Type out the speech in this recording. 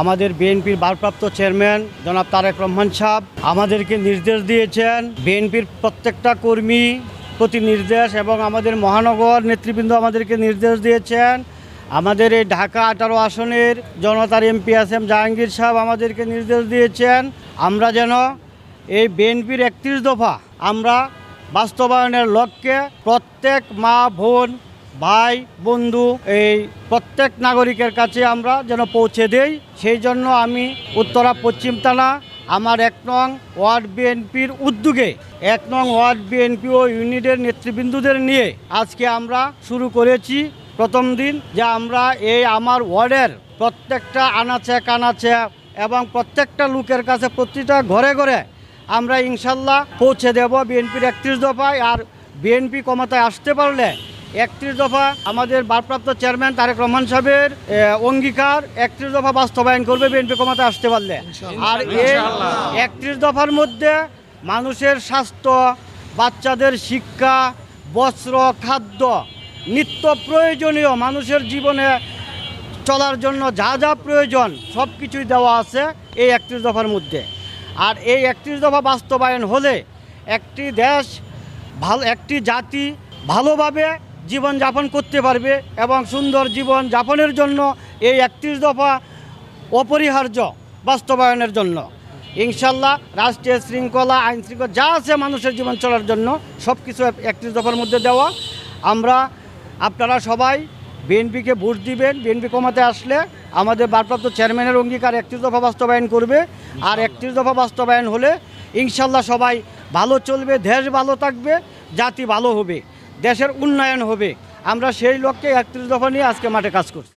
আমাদের বিএনপির ভারপ্রাপ্ত চেয়ারম্যান জনাব তারেক রহমান সাহেব আমাদেরকে নির্দেশ দিয়েছেন, বিএনপির প্রত্যেকটা কর্মী প্রতি নির্দেশ এবং আমাদের মহানগর নেতৃবৃন্দ আমাদেরকে নির্দেশ দিয়েছেন। আমাদের এই ঢাকা আঠারো আসনের জনতার এমপি এস এম জাহাঙ্গীর সাহেব আমাদেরকে নির্দেশ দিয়েছেন, আমরা যেন এই বিএনপির একত্রিশ দফা আমরা বাস্তবায়নের লক্ষ্যে প্রত্যেক মা, বোন ভাই, বন্ধু, এই প্রত্যেক নাগরিকের কাছে আমরা যেন পৌঁছে দেই, সেই জন্য আমি উত্তরা পশ্চিম থানা, আমার এক নং ওয়ার্ড বিএনপির উদ্যোগে, এক নং ওয়ার্ড বিএনপি ও ইউনিটের নেতৃবৃন্দুদের নিয়ে আজকে আমরা শুরু করেছি। প্রথম দিন যে আমরা এই আমার ওয়ার্ডের প্রত্যেকটা আনাচে কানাচে এবং প্রত্যেকটা লোকের কাছে প্রতিটা ঘরে ঘরে আমরা ইনশাল্লাহ পৌঁছে দেব বিএনপির একত্রিশ দফায়। আর বিএনপি ক্ষমতায় আসতে পারলে একত্রিশ দফা আমাদের ভারপ্রাপ্ত চেয়ারম্যান তারেক রহমান সাহেবের অঙ্গীকার একত্রিশ দফা বাস্তবায়ন করবে বিএনপি ক্ষমতায় আসতে পারলে। আর এই একত্রিশ দফার মধ্যে মানুষের স্বাস্থ্য বাচ্চাদের শিক্ষা বস্ত্র খাদ্য নিত্য প্রয়োজনীয় মানুষের জীবনে চলার জন্য যা যা প্রয়োজন সব কিছুই দেওয়া আছে এই একত্রিশ দফার মধ্যে। আর এই একত্রিশ দফা বাস্তবায়ন হলে একটি দেশ ভালো একটি জাতি ভালোভাবে জীবন যাপন করতে পারবে এবং সুন্দর জীবন যাপনের জন্য এই একত্রিশ দফা অপরিহার্য বাস্তবায়নের জন্য। ইনশাল্লাহ রাষ্ট্রীয় শৃঙ্খলা আইন শৃঙ্খলা যা আছে মানুষের জীবন চলার জন্য সব কিছু একত্রিশ দফার মধ্যে দেওয়া। আমরা আপনারা সবাই বিএনপিকে ভোট দিবেন বিএনপি কমাতে আসলে আমাদের ভারপ্রাপ্ত চেয়ারম্যানের অঙ্গীকার একত্রিশ দফা বাস্তবায়ন করবে। আর একত্রিশ দফা বাস্তবায়ন হলে ইনশাল্লাহ সবাই ভালো চলবে দেশ ভালো থাকবে জাতি ভালো হবে। দেশের উন্নয়ন হবে। আমরা সেই লক্ষ্যে একত্রিশ দফা নিয়ে আজকে মাঠে কাজ করছি।